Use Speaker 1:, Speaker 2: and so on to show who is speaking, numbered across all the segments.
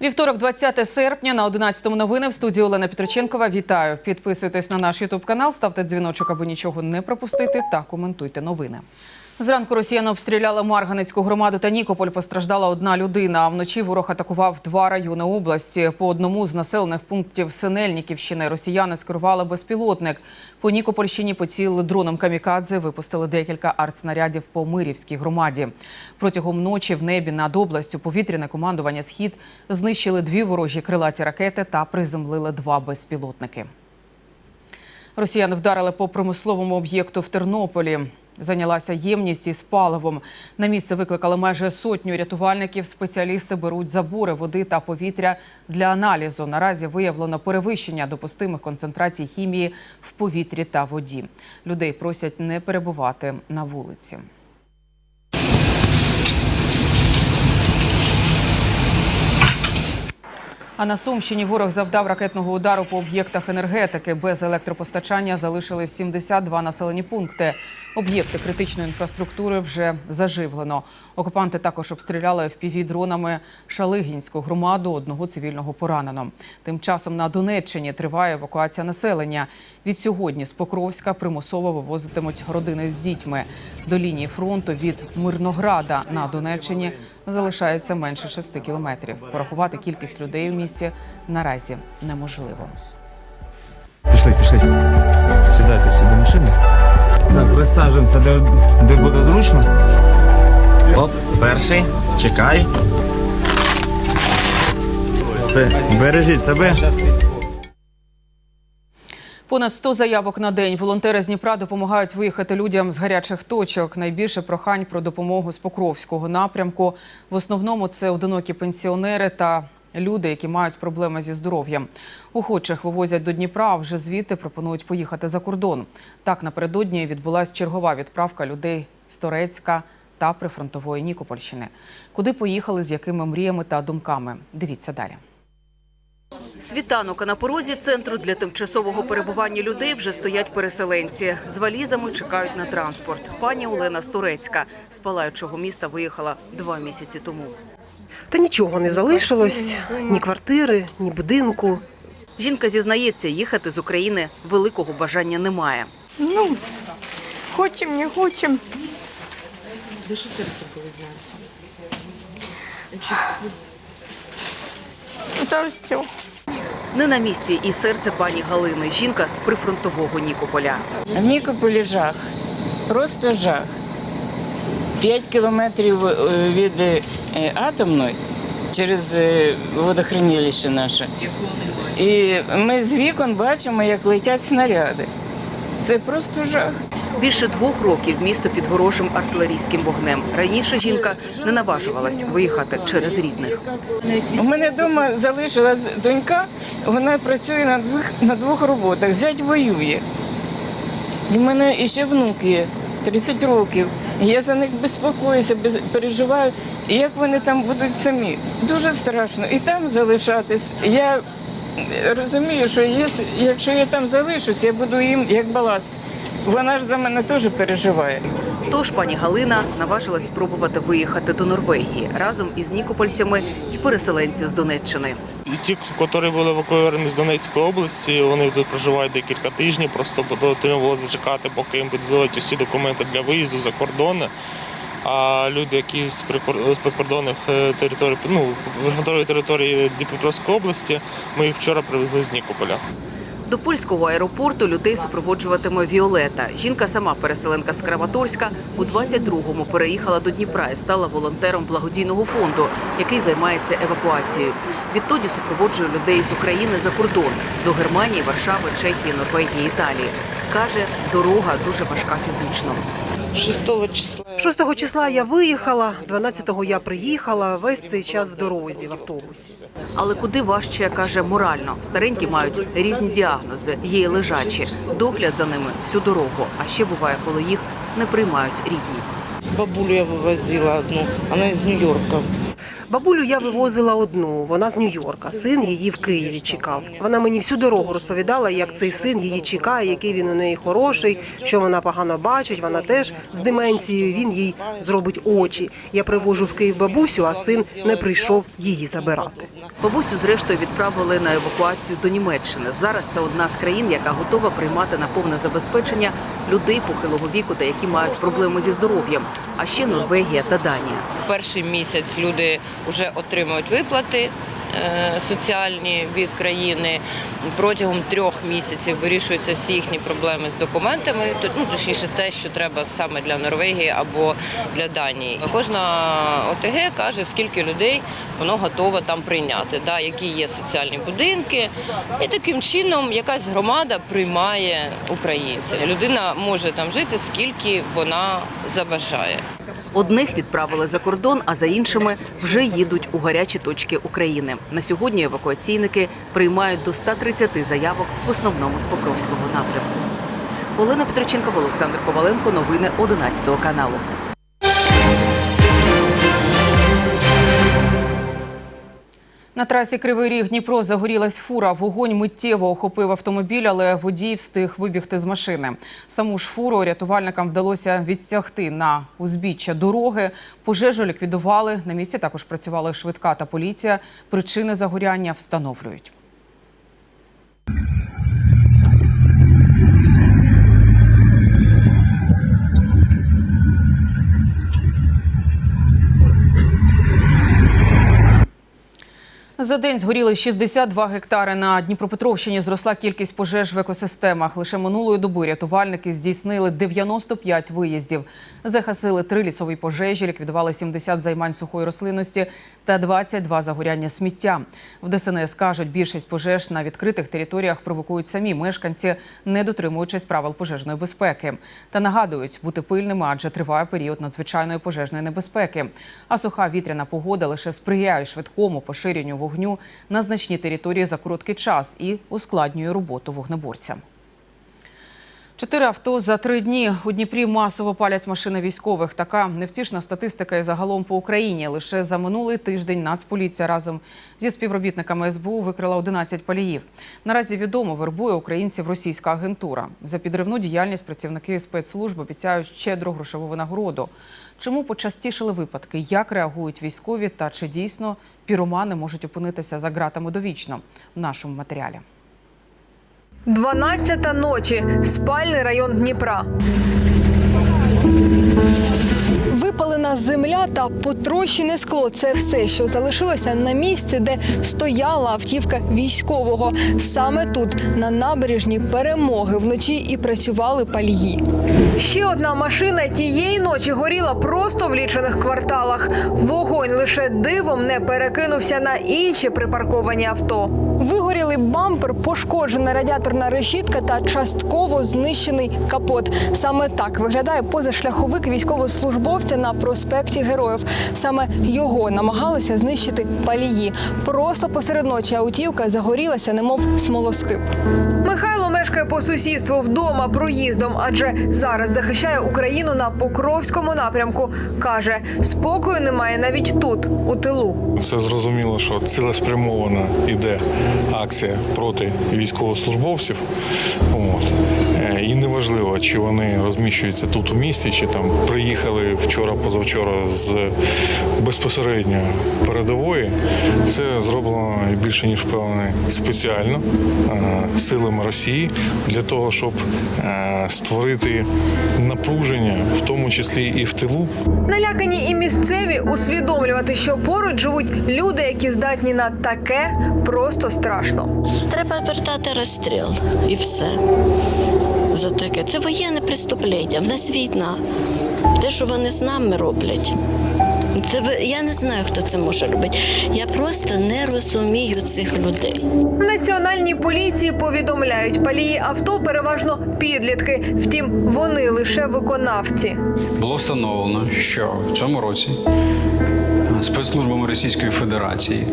Speaker 1: Вівторок, 20 серпня на 11 новини в студії Олена Петроченкова. Вітаю! Підписуйтесь на наш Ютуб канал, ставте дзвіночок, аби нічого не пропустити, та коментуйте новини. Зранку росіяни обстріляли Марганецьку громаду та Нікополь. Постраждала одна людина. А вночі ворог атакував два райони області. По одному з населених пунктів Синельниківщини росіяни скерували безпілотник. По Нікопольщині поцілили дроном камікадзе, випустили декілька артснарядів по Мирівській громаді. Протягом ночі в небі над областю повітряне командування Схід знищили дві ворожі крилаті ракети та приземлили два безпілотники. Росіяни вдарили по промисловому об'єкту в Тернополі. Зайнялася ємність із паливом. На місце викликали майже сотню рятувальників. Спеціалісти беруть забори води та повітря для аналізу. Наразі виявлено перевищення допустимих концентрацій хімії в повітрі та воді. Людей просять не перебувати на вулиці. А на Сумщині ворог завдав ракетного удару по об'єктах енергетики. Без електропостачання залишились 72 населені пункти. Об'єкти критичної інфраструктури вже заживлено. Окупанти також обстріляли впівдронами Шалигінську громаду. Одного цивільного поранено. Тим часом на Донеччині триває евакуація населення. Від сьогодні з Покровська примусово вивозитимуть родини з дітьми. До лінії фронту від Мирнограда на Донеччині залишається менше 6 кілометрів. Порахувати кількість людей у місті наразі неможливо.
Speaker 2: Пішли, пішли. Сідайте всі до машини. Так, присаджуємося, де, де буде зручно. Оп, перший. Чекай. Все, бережіть себе.
Speaker 1: Понад 100 заявок на день. Волонтери з Дніпра допомагають виїхати людям з гарячих точок. Найбільше прохань про допомогу з Покровського напрямку. В основному це одинокі пенсіонери та люди, які мають проблеми зі здоров'ям. Охочих вивозять до Дніпра, вже звідти пропонують поїхати за кордон. Так напередодні відбулася чергова відправка людей з Торецька та прифронтової Нікопольщини. Куди поїхали, з якими мріями та думками? Дивіться далі. Світанок, а на порозі центру для тимчасового перебування людей вже стоять переселенці. З валізами чекають на транспорт. Пані Олена Сторецька з палаючого міста виїхала два місяці тому.
Speaker 3: Та нічого не залишилось, ні квартири, ні будинку.
Speaker 1: Жінка зізнається, їхати з України великого бажання немає.
Speaker 4: Ну, хочемо, не хочемо.
Speaker 5: За що серце болить зараз?
Speaker 4: За все.
Speaker 1: Не на місці і серце пані Галини. Жінка з прифронтового Нікополя.
Speaker 6: В Нікополі жах, просто жах. П'ять кілометрів е, від е, атомної через е, водохранилище наше. І ми з вікон бачимо, як летять снаряди. Це просто жах.
Speaker 1: Більше двох років місто під ворожим артилерійським вогнем. Раніше жінка не наважувалась виїхати через рідних.
Speaker 6: У мене вдома залишилась донька, вона працює на двох, на двох роботах. Зять воює. І в мене ще внук є 30 років. Я за них безпокоюся, без- переживаю. Як вони там будуть самі? Дуже страшно. І там залишатись. Я розумію, що єс- якщо я там залишусь, я буду їм як баласт. Вона ж за мене теж переживає.
Speaker 1: Тож пані Галина наважилась спробувати виїхати до Норвегії разом із нікопольцями і переселенці з Донеччини.
Speaker 7: І ті, які були евакуйовані з Донецької області, вони тут проживають декілька тижнів, просто потрібно було зачекати, поки їм підготують усі документи для виїзду за кордони. А люди, які з прикордонних е, територій, ну, території Дніпропетровської області, ми їх вчора привезли з Нікополя.
Speaker 1: До польського аеропорту людей супроводжуватиме Віолета. Жінка сама переселенка з Краматорська. У 22-му переїхала до Дніпра і стала волонтером благодійного фонду, який займається евакуацією. Відтоді супроводжує людей з України за кордон до Германії, Варшави, Чехії, Норвегії, Італії. Каже, дорога дуже важка фізично.
Speaker 6: 6 числа
Speaker 3: 6 числа я виїхала, 12-го я приїхала, весь цей час в дорозі, в автобусі.
Speaker 1: Але куди важче каже морально. Старенькі мають різні діагнози, є й лежачі. Догляд за ними всю дорогу. А ще буває, коли їх не приймають рідні.
Speaker 5: бабулю я вивозила одну, вона з Нью-Йорка.
Speaker 3: Бабулю я вивозила одну. Вона з Нью-Йорка. Син її в Києві чекав. Вона мені всю дорогу розповідала, як цей син її чекає, який він у неї хороший, що вона погано бачить. Вона теж з деменцією. Він їй зробить очі. Я привожу в Київ бабусю, а син не прийшов її забирати.
Speaker 8: Бабусю, зрештою, відправили на евакуацію до Німеччини. Зараз це одна з країн, яка готова приймати на повне забезпечення людей похилого віку та які мають проблеми зі здоров'ям. А ще Норвегія та Данія.
Speaker 9: Перший місяць люди вже отримують виплати е, соціальні від країни. Протягом трьох місяців вирішуються всі їхні проблеми з документами. Ну, точніше, те, що треба саме для Норвегії або для Данії. Кожна ОТГ каже, скільки людей воно готове там прийняти, да, які є соціальні будинки. І таким чином якась громада приймає українців. Людина може там жити, скільки вона забажає.
Speaker 8: Одних відправили за кордон, а за іншими вже їдуть у гарячі точки України. На сьогодні евакуаційники приймають до 130 заявок в основному з Покровського напрямку. Олена Петроченкова, Олександр Коваленко. Новини 11 каналу.
Speaker 1: На трасі Кривий Ріг Дніпро загорілась фура. Вогонь миттєво охопив автомобіль, але водій встиг вибігти з машини. Саму ж фуру рятувальникам вдалося відтягти на узбіччя дороги. Пожежу ліквідували. На місці також працювали швидка та поліція. Причини загоряння встановлюють. За день згоріли 62 гектари. На Дніпропетровщині зросла кількість пожеж в екосистемах. Лише минулої доби рятувальники здійснили 95 виїздів. Загасили три лісові пожежі, ліквідували 70 займань сухої рослинності та 22 загоряння сміття. В ДСНС кажуть, більшість пожеж на відкритих територіях провокують самі мешканці, не дотримуючись правил пожежної безпеки. Та нагадують бути пильними, адже триває період надзвичайної пожежної небезпеки. А суха вітряна погода лише сприяє швидкому поширенню вогню на значні території за короткий час і ускладнює роботу вогнеборцям. Чотири авто за три дні у Дніпрі масово палять машини військових. Така невтішна статистика і загалом по Україні. Лише за минулий тиждень Нацполіція разом зі співробітниками СБУ викрила 11 паліїв. Наразі відомо вербує українців російська агентура. За підривну діяльність працівники спецслужб обіцяють щедру грошову винагороду. Чому почастішили випадки? Як реагують військові та чи дійсно піромани можуть опинитися за ґратами довічно? В нашому матеріалі.
Speaker 10: 12 ночі. Спальний район Дніпра. Випалена земля та потрощене скло це все, що залишилося на місці, де стояла автівка військового. Саме тут, на набережні перемоги, вночі і працювали палії. Ще одна машина тієї ночі горіла просто в лічених кварталах. Вогонь лише дивом не перекинувся на інші припарковані авто. Вигоріли бампер, пошкоджена радіаторна решітка та частково знищений капот. Саме так виглядає позашляховик військовослужбовця на проспекті Героїв. Саме його намагалися знищити палії. Просто посеред ночі автівка загорілася, немов смолоскип. Михайло мешкає по сусідству вдома проїздом, адже зараз захищає Україну на Покровському напрямку. каже, спокою немає навіть тут, у тилу.
Speaker 11: Це зрозуміло, що цілеспрямована іде акція проти військовослужбовців. От. І неважливо, чи вони розміщуються тут у місті, чи там приїхали вчора, позавчора з безпосередньо передової. Це зроблено більше ніж впевнений спеціально е, силами Росії для того, щоб е, створити напруження, в тому числі і в тилу,
Speaker 10: Налякані і місцеві усвідомлювати, що поруч живуть люди, які здатні на таке, просто страшно.
Speaker 12: Треба вертати розстріл і все. За таке. Це воєнне преступлення, в нас війна. Те, що вони з нами роблять. Це ви- я не знаю, хто це може робити. Я просто не розумію цих людей.
Speaker 10: В національній поліції повідомляють, палії авто переважно підлітки. Втім, вони лише виконавці.
Speaker 13: Було встановлено, що в цьому році спецслужбами Російської Федерації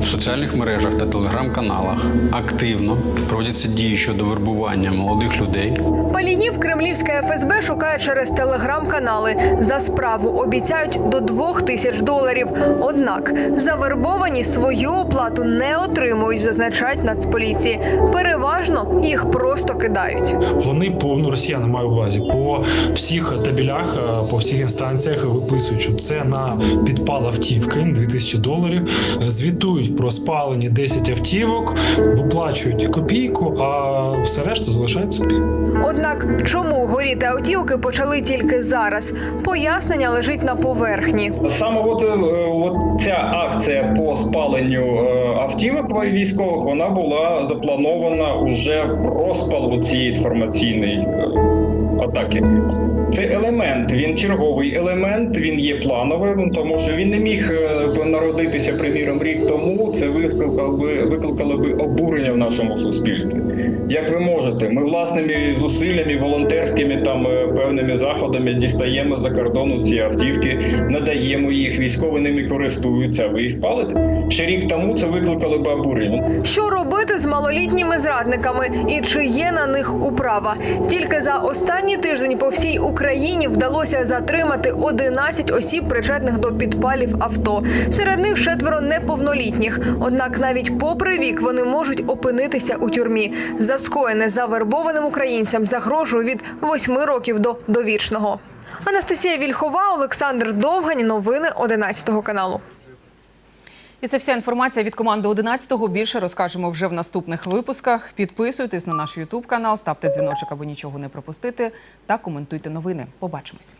Speaker 13: в соціальних мережах та телеграм-каналах активно проводяться дії щодо вербування молодих людей
Speaker 8: Паліїв кремлівське ФСБ шукає через телеграм-канали. За справу обіцяють до двох тисяч доларів. Однак завербовані свою оплату не отримують, зазначають нацполіції. Переважно їх просто кидають.
Speaker 14: Вони по ну, росіяни маю увазі по всіх табелях, е, по всіх інстанціях виписують, що це на підпал автівки 2000 доларів. е, Звітують про спалені 10 автівок, виплачують копійку, а все решта залишають собі.
Speaker 8: Однак, чому горіти автівки почали тільки зараз? Пояснення лежить на поверхні.
Speaker 15: Саме от, е, от ця акція по спаленню е, автівок військових вона була запланована уже в розпал цієї інформаційної атаки. Це елемент, він черговий елемент, він є плановим, тому що він не міг е, народитися, приміром, рік тому. Це викликало би викликало би обурення в нашому суспільстві. Як ви можете, ми власними зусиллями, волонтерськими там е, певними заходами дістаємо за кордону ці автівки, надаємо їх, військові ними користуються. Ви їх палите? Ще рік тому це викликало би обурення.
Speaker 8: Що робити з малолітніми зрадниками і чи є на них управа? Тільки за останній тиждень по всій Україні вдалося затримати 11 осіб, причетних до підпалів авто. Серед них четверо неповнолітніх. Однак, навіть попри вік, вони можуть опинитися у тюрмі. За скоєне завербованим українцям загрожує від 8 років до довічного. Анастасія Вільхова, Олександр Довгань. Новини 11 каналу.
Speaker 1: І це вся інформація від команди 11-го. Більше розкажемо вже в наступних випусках. Підписуйтесь на наш Ютуб канал, ставте дзвіночок, аби нічого не пропустити, та коментуйте новини. Побачимось.